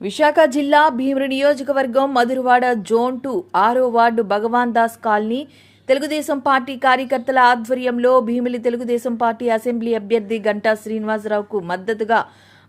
విశాఖ జిల్లా భీమిరి నియోజకవర్గం Madhurawada zone two ఆరో ward Bhagwan Das colony. Telugu Desam party కార్యకర్తల ఆధ్వర్యంలో భీమిలి తెలుగుదేశం పార్టీ అసెంబ్లీ అభ్యర్థి గంటా శ్రీనివాసరావుకు మద్దతుగా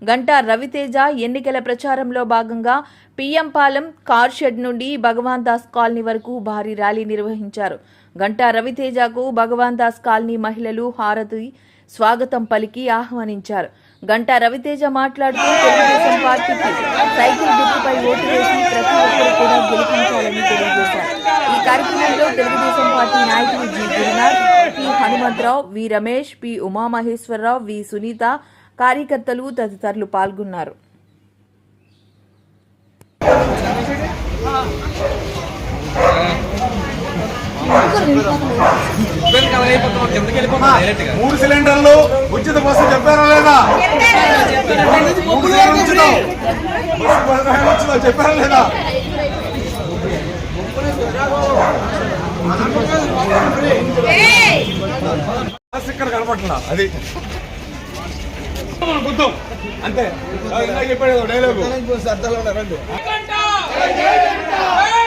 గంటా రవితేజ ఎన్నికల ప్రచారంలో భాగంగా పిఎంపాలెం కార్ షెడ్ నుండి భగవాన్ దాస్ కాలనీ వరకు భారీ ర్యాలీ నిర్వహించారు. గంటా రవితేజకు భగవాన్ దాస్ కాలనీ మహిళలు హారతి స్వాగతం పలికి ఆహ్వానించారు. గంటా రవితేజ మాట్లాడుతూ తెలుగుదేశం పార్టీకి సైకిల్ గుర్తుపై ఓటు వేసి ప్రతి ఒక్కరు కూడా గెలిపించాలని తెలియజేశారు. ఈ కార్యక్రమంలో తెలుగుదేశం పార్టీ నాయకులు G. Gurunath P. Hanumantharao V. Ramesh P. Umamaheswararao V. Sunitha కార్యకర్తలు తదితరులు పాల్గొన్నారు. మూడు సిలిండర్లు ఉచిత బస్సు చెప్పారా లేదా? చెప్పారా లేదా? బస్సు ఇక్కడ కనపట్లా అది. అంతే. ఇందాక చెప్పాడు డైలాగు జై తెలుగుదేశం